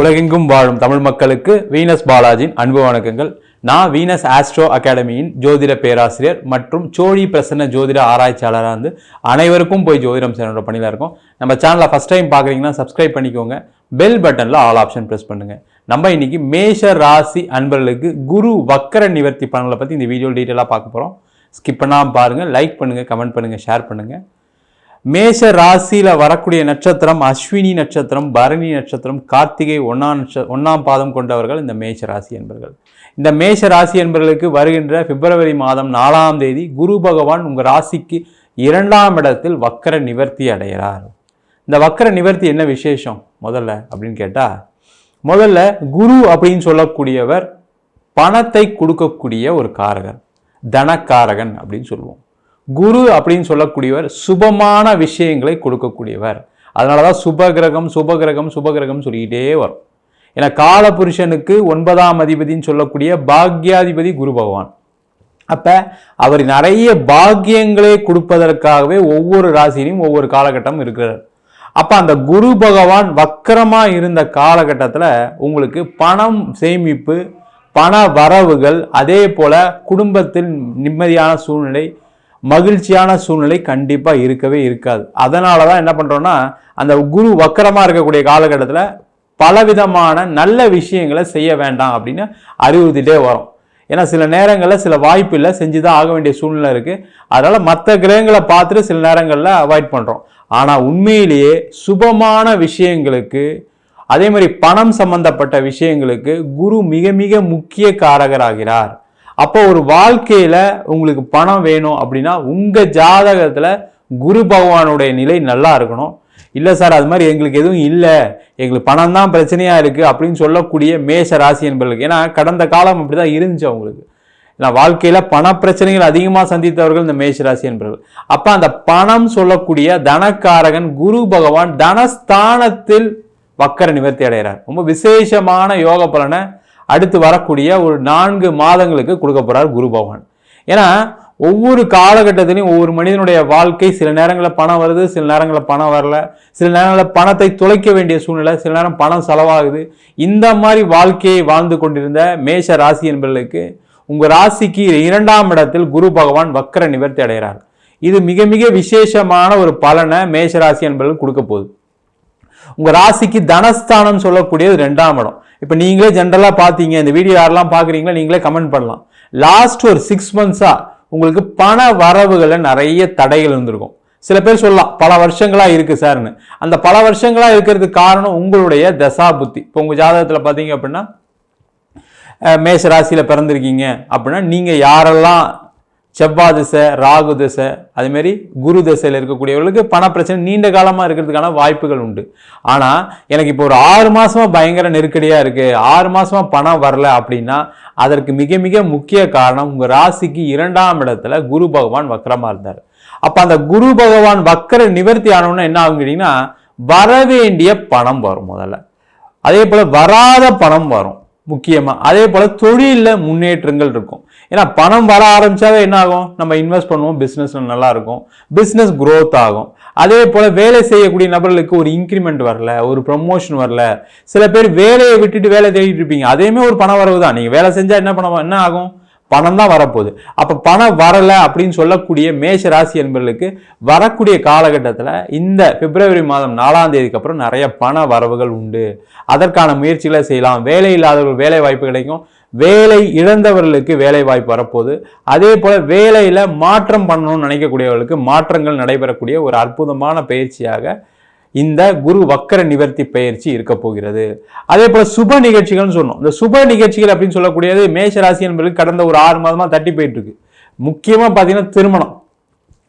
உலகெங்கும் வாழும் தமிழ் மக்களுக்கு வீனஸ் பாலாஜியின் அன்பு வணக்கங்கள். நான் வீனஸ் ஆஸ்ட்ரோ அகாடமியின் ஜோதிட பேராசிரியர் மற்றும் சோழி பிரசன்ன ஜோதிட ஆராய்ச்சியாளராக இருந்து அனைவருக்கும் போய் ஜோதிடம் சேனோட பணியில் இருக்கோம். நம்ம சேனலை ஃபஸ்ட் டைம் பார்க்குறீங்கன்னா சப்ஸ்கிரைப் பண்ணிக்கோங்க. பெல் பட்டனில் ஆல் ஆப்ஷன் ப்ரெஸ் பண்ணுங்கள் நம்ம இன்னைக்கு மேஷ ராசி அன்பர்களுக்கு குரு வக்கர நிவர்த்தி பலன்களை பற்றி இந்த வீடியோ டீட்டெயிலாக பார்க்க போகிறோம் ஸ்கிப் பண்ணாமல் பாருங்கள் லைக் பண்ணுங்கள் கமெண்ட் பண்ணுங்கள் ஷேர் பண்ணுங்கள் மேஷ ராசியில் வரக்கூடிய நட்சத்திரம் அஸ்வினி நட்சத்திரம் பரணி நட்சத்திரம் கார்த்திகை ஒன்னாம் நட்ச ஒன்றாம் பாதம் கொண்டவர்கள் இந்த மேஷ ராசி என்பர்கள். இந்த மேஷ ராசி என்பர்களுக்கு வருகின்ற பிப்ரவரி மாதம் நாலாம் தேதி குரு பகவான் உங்கள் ராசிக்கு இரண்டாம் இடத்தில் வக்கர நிவர்த்தி அடைகிறார். இந்த வக்கர நிவர்த்தி என்ன விசேஷம் முதல்ல அப்படின்னு கேட்டால் முதல்ல குரு அப்படின்னு சொல்லக்கூடியவர் பணத்தை கொடுக்கக்கூடிய ஒரு காரகர் தனக்காரகன் அப்படின்னு சொல்லுவோம். குரு அப்படின்னு சொல்லக்கூடியவர் சுபமான விஷயங்களை கொடுக்கக்கூடியவர். அதனால தான் சுபகிரகம் சுபகிரகம் சுபகிரகம் சொல்லிக்கிட்டே வரும். ஏன்னா காலபுருஷனுக்கு ஒன்பதாம் அதிபதின்னு சொல்லக்கூடிய பாக்யாதிபதி குரு பகவான். அப்போ அவர் நிறைய பாக்கியங்களை கொடுப்பதற்காகவே ஒவ்வொரு ராசியிலையும் ஒவ்வொரு காலகட்டம் இருக்கிறார் அப்போ அந்த குரு பகவான் வக்கரமாக இருந்த காலகட்டத்தில் உங்களுக்கு பணம் சேமிப்பு பண வரவுகள் அதே போல் குடும்பத்தில் நிம்மதியான சூழ்நிலை மகிழ்ச்சியான சூழ்நிலை கண்டிப்பாக இருக்கவே இருக்காது. அதனால தான் என்ன பண்ணுறோன்னா அந்த குரு வக்கரமாக இருக்கக்கூடிய காலகட்டத்தில் பலவிதமான நல்ல விஷயங்களை செய்ய வேண்டாம் அப்படின்னு அறிவுறுத்திட்டே வரும். ஏன்னா சில நேரங்களில் சில வாய்ப்பு இல்லை செஞ்சு தான் ஆக வேண்டிய சூழ்நிலை இருக்குது அதனால் மற்ற கிரகங்களை பார்த்துட்டு சில நேரங்களில் அவாய்ட் பண்ணுறோம் ஆனால் உண்மையிலேயே சுபமான விஷயங்களுக்கு அதே மாதிரி பணம் சம்பந்தப்பட்ட விஷயங்களுக்கு குரு மிக மிக முக்கிய காரகராகிறார். அப்போ ஒரு வாழ்க்கையில் உங்களுக்கு பணம் வேணும் அப்படின்னா உங்கள் ஜாதகத்தில் குரு பகவானுடைய நிலை நல்லா இருக்கணும். இல்லை சார் அது மாதிரி எங்களுக்கு எதுவும் இல்லை. எங்களுக்கு பணம் தான் பிரச்சனையாக இருக்குது அப்படின்னு சொல்லக்கூடிய மேஷ ராசி என்பவர்களுக்கு. ஏன்னா கடந்த காலம் அப்படி தான் இருந்துச்சு அவங்களுக்கு. நான் வாழ்க்கையில் பண பிரச்சனைகள் அதிகமாக சந்தித்தவர்கள் இந்த மேஷ ராசி என்பவர்கள். அப்போ அந்த பணம் சொல்லக்கூடிய தனக்காரகன் குரு பகவான் தனஸ்தானத்தில் வக்கர நிவர்த்தி அடைகிறார். ரொம்ப விசேஷமான யோக பலனை அடுத்து வரக்கூடிய ஒரு நான்கு மாதங்களுக்கு கொடுக்க போகிறார் குரு பகவான். ஏன்னா ஒவ்வொரு காலகட்டத்திலையும் ஒவ்வொரு மனிதனுடைய வாழ்க்கை சில நேரங்களில் பணம் வருது சில நேரங்களில் பணம் வரல சில நேரங்களில் பணத்தை துளைக்க வேண்டிய சூழ்நிலை சில நேரம் பணம் செலவாகுது. இந்த மாதிரி வாழ்க்கையை வாழ்ந்து கொண்டிருந்த மேஷ ராசி என்பவர்களுக்கு உங்கள் ராசிக்கு இரண்டாம் இடத்தில் குரு பகவான் வக்கர நிவர்த்தி அடைகிறார். இது மிக மிக விசேஷமான ஒரு பலனை மேஷ ராசி என்பவர்கள் கொடுக்க போகுது. உங்கள் ராசிக்கு தனஸ்தானம் சொல்லக்கூடியது ரெண்டாம் இடம். இப்போ நீங்களே ஜென்ரலாக பார்த்தீங்க இந்த வீடியோ யாரெல்லாம் பார்க்குறீங்களோ நீங்களே கமெண்ட் பண்ணலாம். லாஸ்ட் ஒரு சிக்ஸ் மந்த்ஸாக உங்களுக்கு பண வரவுகளில் நிறைய தடைகள் இருந்திருக்கும். சில பேர் சொல்லலாம் பல வருஷங்களாக இருக்குது சார்னு அந்த பல வருஷங்களாக இருக்கிறதுக்கு காரணம் உங்களுடைய தசா புத்தி. இப்போ உங்கள் ஜாதகத்தில் பார்த்தீங்க அப்படின்னா அஹ், மேஷ ராசியில பிறந்திருக்கீங்க அப்படின்னா நீங்கள் யாரெல்லாம் செவ்வாய் திசை ராகு திசை அதுமாரி குரு திசையில் இருக்கக்கூடியவர்களுக்கு பண பிரச்சனை நீண்ட காலமாக இருக்கிறதுக்கான வாய்ப்புகள் உண்டு. ஆனால் எனக்கு இப்போ ஒரு ஆறு மாதமாக பயங்கர நெருக்கடியாக இருக்குது ஆறு மாதமாக பணம் வரல அப்படின்னா அதற்கு மிக மிக முக்கிய காரணம் உங்கள் ராசிக்கு இரண்டாம் இடத்துல குரு பகவான் வக்கரமாக இருந்தார். அப்போ அந்த குரு பகவான் வக்கர நிவர்த்தி ஆனவுடனே என்ன ஆகும் கேட்டிங்கன்னா வரவேண்டிய பணம் வரும் முதல்ல. அதே போல் வராத பணம் வரும். முக்கியமாக அதே போல் தொழிலில் முன்னேற்றங்கள் இருக்கும். ஏன்னா பணம் வர ஆரம்பித்தாவே என்ன ஆகும்? நம்ம இன்வெஸ்ட் பண்ணுவோம் பிஸ்னஸ் நல்லா இருக்கும். க்ரோத் ஆகும். அதே போல் வேலை செய்யக்கூடிய நபர்களுக்கு ஒரு இன்க்ரிமெண்ட் வரல ஒரு ப்ரமோஷன் வரல. சில பேர் வேலையை விட்டுட்டு வேலை தேடிட்டு இருப்பீங்க. அதேமே ஒரு பண வரவு தான். நீங்கள் வேலை செஞ்சால் என்ன பண்ண என்ன ஆகும்? பணம் தான் வரப்போகுது. அப்போ பணம் வரலை அப்படின்னு சொல்லக்கூடிய மேஷ ராசி என்பவர்களுக்கு வரக்கூடிய காலகட்டத்தில் இந்த பிப்ரவரி மாதம் நாலாம் தேதிக்கு அப்புறம் நிறைய பண வரவுகள் உண்டு. அதற்கான முயற்சிகளை செய்யலாம். வேலை இல்லாதவர்கள் வேலை வாய்ப்பு கிடைக்கும். வேலை இழந்தவர்களுக்கு வேலை வாய்ப்பு வரப்போகுது. அதே போல் வேலையில் மாற்றம் பண்ணணும்னு நினைக்கக்கூடியவர்களுக்கு மாற்றங்கள் நடைபெறக்கூடிய ஒரு அற்புதமான பயிற்சியாக இந்த குரு வக்கர நிவர்த்தி பயிற்சி இருக்க போகிறது. அதே போல சுப நிகழ்ச்சிகள்னு சொன்னோம். இந்த சுப நிகழ்ச்சிகள் அப்படின்னு சொல்லக்கூடியது மேஷராசி என்பது கடந்த ஒரு ஆறு மாதமா தட்டி போயிட்டு இருக்கு முக்கியமா பாத்தீங்கன்னா திருமணம்.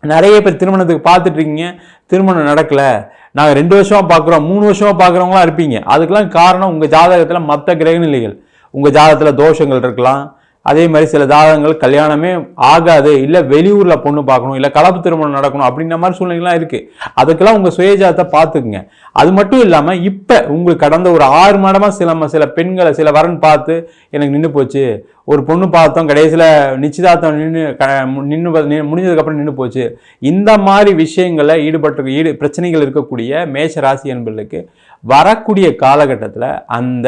நிறைய பேர் திருமணத்துக்கு பார்த்துட்டு இருக்கீங்க. திருமணம் நடக்கலை. நாங்கள் ரெண்டு வருஷமாக பார்க்குறோம் மூணு வருஷமாக பார்க்குறவங்களாம் இருப்பீங்க. அதுக்கெல்லாம் காரணம் உங்கள் ஜாதகத்தில் மற்ற கிரகநிலைகள். உங்கள் ஜாதகத்தில் தோஷங்கள் இருக்கலாம். அதே மாதிரி சில ஜாதகங்கள் கல்யாணமே ஆகாது. இல்லை வெளியூரில் பொண்ணு பார்க்கணும் இல்லை கலப்பு திருமணம் நடக்கணும் அப்படின்ற மாதிரி சூழ்நிலைலாம் இருக்குது அதுக்கெல்லாம் உங்கள் சுயஜாதத்தை பார்த்துக்குங்க. அது மட்டும் இல்லாமல் இப்போ உங்களுக்கு கடந்த ஒரு ஆறு மாதமாக சில சில பெண்களை சில வரன் பார்த்து எனக்கு நின்று போச்சு. ஒரு பொண்ணு பார்த்தோம் கடைசியில் நிச்சயதார்த்தம் நின்று க நின்று முடிஞ்சதுக்கப்புறம் நின்று போச்சு. இந்த மாதிரி விஷயங்களில் ஈடுபட்டு ஈடு பிரச்சனைகள் இருக்கக்கூடிய மேஷ ராசி என்பர்களுக்கு வரக்கூடிய காலகட்டத்தில் அந்த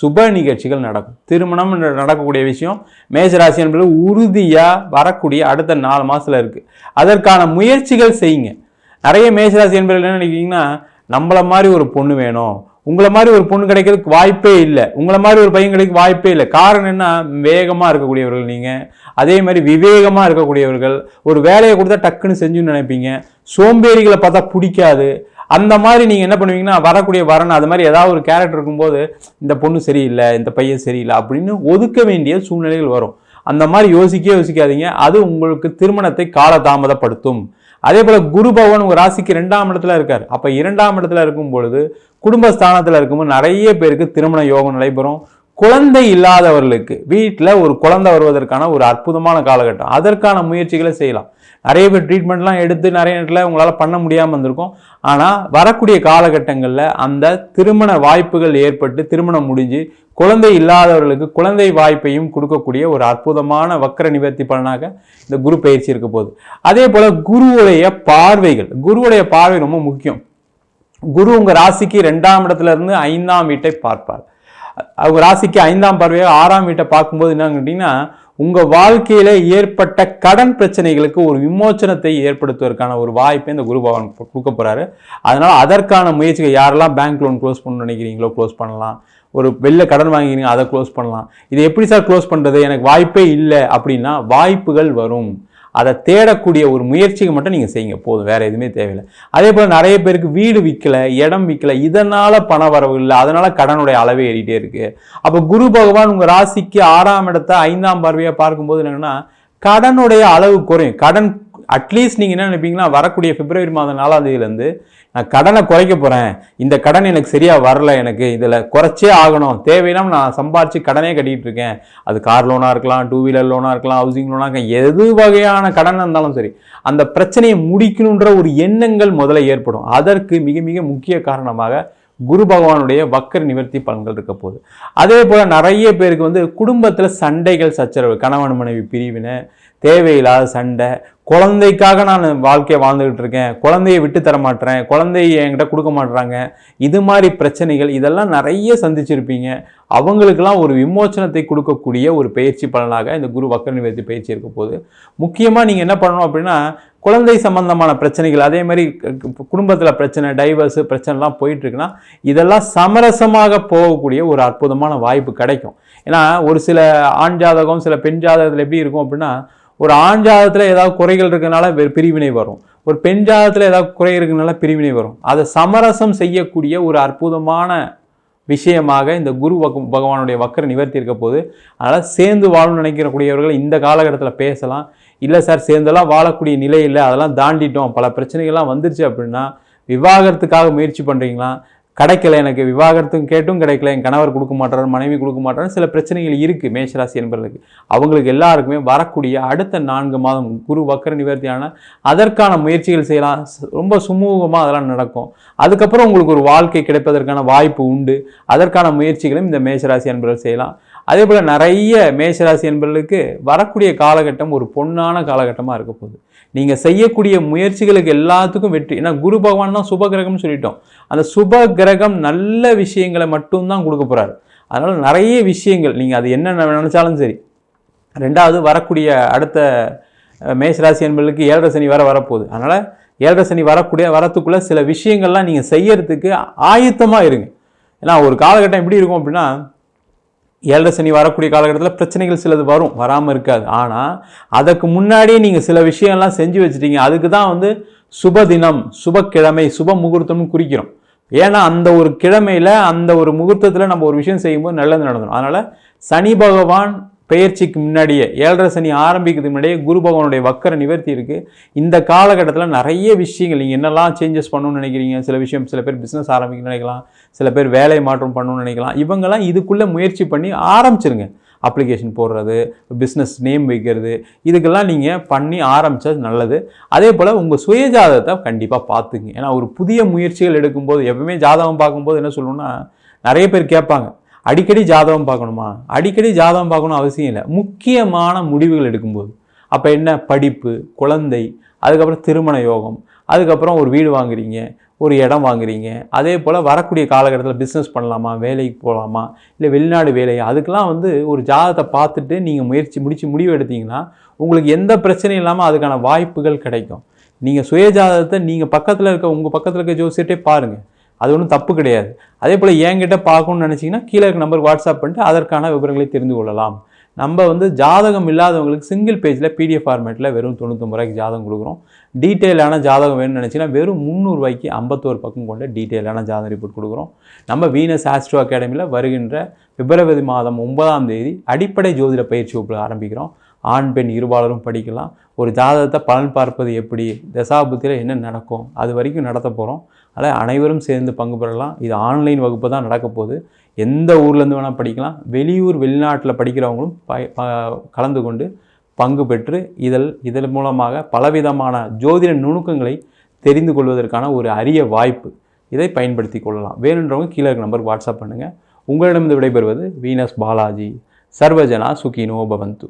சுப நிகழ்ச்சிகள் நடக்கும். திருமணம் நடக்கக்கூடிய விஷயம் மேஷ ராசி என்பது உறுதியாக வரக்கூடிய அடுத்த நாலு மாதத்தில் இருக்குது அதற்கான முயற்சிகள் செய்யுங்க. நிறைய மேஷராசி என்பர்கள் என்ன நினைக்கிறீங்கன்னா நம்மளை மாதிரி ஒரு பொண்ணு வேணும். உங்களை மாதிரி ஒரு பொண்ணு கிடைக்கிறதுக்கு வாய்ப்பே இல்லை. உங்களை மாதிரி ஒரு பையன் கிடைக்க வாய்ப்பே இல்லை. காரணம் என்ன? வேகமாக இருக்கக்கூடியவர்கள் நீங்கள் அதே மாதிரி விவேகமாக இருக்கக்கூடியவர்கள். ஒரு வேலையை கொடுத்தா டக்குன்னு செஞ்சுன்னு நினைப்பீங்க. சோம்பேறிகளை பார்த்தா பிடிக்காது. அந்த மாதிரி நீங்கள் என்ன பண்ணுவீங்கன்னா வரக்கூடிய வரணும். அது மாதிரி ஏதாவது ஒரு கேரக்டர் இருக்கும்போது இந்த பொண்ணு சரியில்லை. இந்த பையன் சரியில்லை. அப்படின்னு ஒதுக்க வேண்டிய சூழ்நிலைகள் வரும். அந்த மாதிரி யோசிக்க யோசிக்காதீங்க. அது உங்களுக்கு திருமணத்தை காலதாமதப்படுத்தும். அதே போல் குரு பகவான் உங்கள் ராசிக்கு ரெண்டாம் இடத்துல இருக்கார். அப்போ இரண்டாம் இடத்துல இருக்கும் பொழுது குடும்பஸ்தானத்துல இருக்கும்போது நிறைய பேருக்கு திருமண யோகம் நடைபெறும். குழந்தை இல்லாதவர்களுக்கு வீட்டில் ஒரு குழந்தை வருவதற்கான ஒரு அற்புதமான காலகட்டம். அதற்கான முயற்சிகளை செய்யலாம். நிறைய பேர் ட்ரீட்மெண்ட்லாம் எடுத்து நிறைய நேரத்தில் உங்களால் பண்ண முடியாமல் இருந்திருக்கும். ஆனால் வரக்கூடிய காலகட்டங்களில் அந்த திருமண வாய்ப்புகள் ஏற்பட்டு திருமணம் முடிஞ்சு குழந்தை இல்லாதவர்களுக்கு குழந்தை வாய்ப்பையும் கொடுக்கக்கூடிய ஒரு அற்புதமான வக்கர நிவர்த்தி பலனாக இந்த குரு பயிற்சி இருக்க போகுது. அதே போல் குருவுடைய பார்வைகள் குருவுடைய பார்வை ரொம்ப முக்கியம். குரு உங்கள் ராசிக்கு ரெண்டாம் இடத்துல இருந்து ஐந்தாம் வீட்டை பார்ப்பார். அவங்க ராசிக்கு ஐந்தாம் பார்வையாக ஆறாம் வீட்டை பார்க்கும்போது என்னன்னு கேட்டிங்கன்னா உங்கள் வாழ்க்கையில் ஏற்பட்ட கடன் பிரச்சனைகளுக்கு ஒரு விமோச்சனத்தை ஏற்படுத்துவதற்கான ஒரு வாய்ப்பை இந்த குரு பகவான் கொடுக்க போகிறாரு அதனால் அதற்கான முயற்சிகள் யாரெல்லாம் பேங்க் லோன் க்ளோஸ் பண்ணணும்னு நினைக்கிறீங்களோ க்ளோஸ் பண்ணலாம். ஒரு வெளில கடன் வாங்கிக்கிறீங்க அதை க்ளோஸ் பண்ணலாம். இது எப்படி சார் க்ளோஸ் பண்ணுறது எனக்கு வாய்ப்பே இல்லை அப்படின்னா வாய்ப்புகள் வரும். அதை தேடக்கூடிய ஒரு முயற்சிக்கு மட்டும் நீங்கள் செய்யுங்க. போதும். வேறு எதுவுமே தேவையில்லை. அதே போல் நிறைய பேருக்கு வீடு விற்கல இடம் விற்கல இதனால் பண வரவு இல்லை. அதனால் கடனுடைய அளவே ஏறிட்டே இருக்குது அப்போ குரு பகவான் உங்கள் ராசிக்கு ஆறாம் இடத்த ஐந்தாம் பார்வையாக பார்க்கும்போது என்னென்னா கடனுடைய அளவு குறையும். கடன் அட்லீஸ்ட் நீங்கள் என்ன நினைப்பீங்கன்னா வரக்கூடிய பிப்ரவரி மாதம் நாலாம் தேதியிலேருந்து நான் கடனை குறைக்க போகிறேன் இந்த கடன் எனக்கு சரியாக வரல எனக்கு இதில் குறைச்சே ஆகணும். தேவையில்லாமல் நான் சம்பாரித்து கடனே கட்டிகிட்டு இருக்கேன். அது கார் லோனாக இருக்கலாம் டூ வீலர் லோனாக இருக்கலாம் ஹவுசிங் லோனாக இருக்கலாம் எது வகையான கடன் இருந்தாலும் சரி அந்த பிரச்சனையை முடிக்கணுன்ற ஒரு எண்ணங்கள் முதல்ல ஏற்படும். அதற்கு மிக மிக முக்கிய காரணமாக குரு பகவானுடைய வக்கர் நிவர்த்தி பலன்கள் இருக்க போகுது. அதே போல் நிறைய பேருக்கு வந்து குடும்பத்தில் சண்டைகள் சச்சரவு கணவன் மனைவி பிரிவினை தேவையில்லாத சண்டை குழந்தைக்காக நான் வாழ்க்கையை வாழ்ந்துக்கிட்டு இருக்கேன் குழந்தைய விட்டு தர மாட்டேறேன். குழந்தைய என்கிட்ட கொடுக்க மாட்டுறாங்க. இது மாதிரி பிரச்சனைகள் இதெல்லாம் நிறைய சந்திச்சிருப்பீங்க. அவங்களுக்கெல்லாம் ஒரு விமோச்சனத்தை கொடுக்கக்கூடிய ஒரு பயிற்சி பலனாக இந்த குரு வக்கர நிவர்த்தி பயிற்சி இருக்க போது முக்கியமாக நீங்கள் என்ன பண்ணணும் அப்படின்னா குழந்தை சம்பந்தமான பிரச்சனைகள் அதே மாதிரி குடும்பத்தில் பிரச்சனை டைவர்ஸ் பிரச்சனைலாம் போயிட்டுருக்குன்னா இதெல்லாம் சமரசமாக போகக்கூடிய ஒரு அற்புதமான வாய்ப்பு கிடைக்கும். ஏன்னா ஒரு சில ஆண் ஜாதகம் சில பெண் ஜாதகத்தில் எப்படி இருக்கும் அப்படின்னா ஒரு ஆண் ஜாதத்தில் ஏதாவது குறைகள் இருக்கிறதுனால பிரிவினை வரும். ஒரு பெண் ஜாதத்தில் ஏதாவது குறை இருக்கிறதுனால பிரிவினை வரும். அதை சமரசம் செய்யக்கூடிய ஒரு அற்புதமான விஷயமாக இந்த குரு பகவானுடைய வக்கர நிவர்த்தி இருக்க போது அதனால் சேர்ந்து வாழணும்னு நினைக்கிறக்கூடியவர்கள் இந்த காலகட்டத்தில் பேசலாம். இல்லை சார் சேர்ந்தெல்லாம் வாழக்கூடிய நிலை இல்லை. அதெல்லாம் தாண்டிட்டோம். பல பிரச்சனைகள்லாம் வந்துருச்சு அப்படின்னா விவாகரத்துக்காக முயற்சி பண்ணுறீங்களா கிடைக்கல எனக்கு விவாகரத்தும் கேட்டும் கிடைக்கல என் கணவர் கொடுக்க மாட்டார் மனைவி கொடுக்க மாட்டார் சில பிரச்சனைகள் இருக்குது மேஷராசி என்பதற்கு அவங்களுக்கு எல்லாருக்குமே வரக்கூடிய அடுத்த நான்கு மாதம் குரு வக்கர நிவர்த்தியான அதற்கான முயற்சிகள் செய்யலாம். ரொம்ப சுமூகமாக அதெல்லாம் நடக்கும். அதுக்கப்புறம் உங்களுக்கு ஒரு வாழ்க்கை கிடைப்பதற்கான வாய்ப்பு உண்டு. அதற்கான முயற்சிகளும் இந்த மேஷராசி என்பவர்கள் செய்யலாம். அதே போல் நிறைய மேஷராசி என்பவர்களுக்கு வரக்கூடிய காலகட்டம் ஒரு பொன்னான காலகட்டமாக இருக்க போகுது. நீங்கள் செய்யக்கூடிய முயற்சிகளுக்கு எல்லாத்துக்கும் வெற்றி. ஏன்னா குரு பகவான் தான் சுப கிரகம்னு சொல்லிட்டோம். அந்த சுப கிரகம் நல்ல விஷயங்களை மட்டும்தான் கொடுக்க போகிறாரு அதனால் நிறைய விஷயங்கள் நீங்கள் அது என்ன நினச்சாலும் சரி. ரெண்டாவது வரக்கூடிய அடுத்த மேஷராசி என்பர்களுக்கு ஏழரை சனி வர வரப்போகுது. அதனால் ஏழரை சனி வரக்கூடிய வரத்துக்குள்ளே சில விஷயங்கள்லாம் நீங்கள் செய்யறதுக்கு ஆயத்தமாக இருங்க. ஏன்னா ஒரு காலகட்டம் எப்படி இருக்கும் அப்படின்னா ஏழரை சனி வரக்கூடிய காலகட்டத்தில் பிரச்சனைகள் சிலது வரும் வராமல் இருக்காது. ஆனால் அதற்கு முன்னாடியே நீங்கள் சில விஷயம்லாம் செஞ்சு வச்சுட்டீங்க. அதுக்கு தான் வந்து சுப தினம் சுபக்கிழமை சுப முகூர்த்தம்னு குறிக்கிறோம். ஏன்னா அந்த ஒரு கிழமையில் அந்த ஒரு முகூர்த்தத்தில் நம்ம ஒரு விஷயம் செய்யும்போது நல்லது நடந்துடும் அதனால் சனி பகவான் பெயர்ச்சிக்கு முன்னாடியே ஏழரை சனி ஆரம்பிக்கிறதுக்கு முன்னாடியே குரு பகவானுடைய வக்கர நிவர்த்தி இருக்குது இந்த காலகட்டத்தில் நிறைய விஷயங்கள் நீங்கள் என்னெல்லாம் சேஞ்சஸ் பண்ணணும்னு நினைக்கிறீங்க? சில விஷயம் சில பேர் பிஸ்னஸ் ஆரம்பிக்கணும்னு நினைக்கலாம். சில பேர் வேலை மாற்றம் பண்ணணும்னு நினைக்கலாம். இவங்கெல்லாம் இதுக்குள்ளே முயற்சி பண்ணி ஆரம்பிச்சிருங்க. அப்ளிகேஷன் போடுறது பிஸ்னஸ் நேம் வைக்கிறது இதுக்கெல்லாம் நீங்கள் பண்ணி ஆரம்பித்தது நல்லது. அதே போல் உங்கள் சுயஜாதகத்தை கண்டிப்பாக பார்த்துங்க ஏன்னா ஒரு புதிய முயற்சிகள் எடுக்கும்போது எப்பவுமே ஜாதகம் பார்க்கும்போது என்ன சொல்லணும்னா நிறைய பேர் கேட்பாங்க அடிக்கடி ஜாதகம் பார்க்கணுமா? அடிக்கடி ஜாதகம் பார்க்கணும் அவசியம் இல்லை. முக்கியமான முடிவுகள் எடுக்கும்போது. அப்போ என்ன? படிப்பு குழந்தை அதுக்கப்புறம் திருமண யோகம் அதுக்கப்புறம் ஒரு வீடு வாங்குறீங்க ஒரு இடம் வாங்குறீங்க. அதே போல் வரக்கூடிய காலகட்டத்தில் பிஸ்னஸ் பண்ணலாமா? வேலைக்கு போகலாமா? இல்லை வெளிநாடு வேலையா? அதுக்கெல்லாம் வந்து ஒரு ஜாதகத்தை பார்த்துட்டு நீங்கள் முயற்சி முடித்து முடிவு எடுத்தீங்கன்னா உங்களுக்கு எந்த பிரச்சனையும் இல்லாமல் அதுக்கான வாய்ப்புகள் கிடைக்கும். நீங்கள் சுய ஜாதகத்தை நீங்கள் பக்கத்தில் இருக்க உங்கள் பக்கத்தில் இருக்க ஜோசியர்ட்டே பாருங்கள் அது ஒன்றும் தப்பு கிடையாது. அதே போல் என்கிட்ட பார்க்கணும்னு நினச்சிங்கன்னா கீழே இருக்க நம்பருக்கு வாட்ஸ்அப் பண்ணிட்டு அதற்கான விவரங்களை தெரிந்து கொள்ளலாம். நம்ம வந்து ஜாதகம் இல்லாதவங்களுக்கு சிங்கிள் பேஜில் பிடிஎஃப் ஃபார்மேட்டில் வெறும் தொண்ணூத்தொம்பது ரூபாய்க்கு ஜாதகம் கொடுக்குறோம். டீட்டெயிலான ஜாதகம் வேணும்னு நினச்சிங்கன்னா வெறும் முந்நூறுரூவாய்க்கு ஐம்பத்தோரு பக்கம் கொண்ட டீட்டெயிலான ஜாதகம் ரிப்போர்ட் கொடுக்குறோம். நம்ம வீனஸ் ஆஸ்ட்ரோ அகாடமியில் வருகின்ற பிப்ரவரி மாதம் ஒன்பதாம் தேதி அடிப்படை ஜோதிட பயிற்சி வகுப்பில் ஆரம்பிக்கிறோம். ஆண் பெண் இருபாலரும் படிக்கலாம். ஒரு ஜாதகத்தை பலன் பார்ப்பது எப்படி? தசாபுத்தியில் என்ன நடக்கும்? அது வரைக்கும் நடத்த போகிறோம் அதில் அனைவரும் சேர்ந்து பங்கு பெறலாம். இது ஆன்லைன் வகுப்பு தான் நடக்க போகுது. எந்த ஊர்லேருந்து வேணால் படிக்கலாம். வெளியூர் வெளிநாட்டில் படிக்கிறவங்களும் ப கலந்து கொண்டு பங்கு பெற்று இதழ் இதன் மூலமாக பலவிதமான ஜோதிட நுணுக்கங்களை தெரிந்து கொள்வதற்கான ஒரு அரிய வாய்ப்பு. இதை பயன்படுத்தி கொள்ளலாம். வேணுன்றவங்க கீழே இருக்க நம்பருக்கு வாட்ஸ்அப் பண்ணுங்கள் உங்களிடமிருந்து விடைபெறுவது வீனஸ் பாலாஜி. சர்வஜனா சுகினோ பவந்து.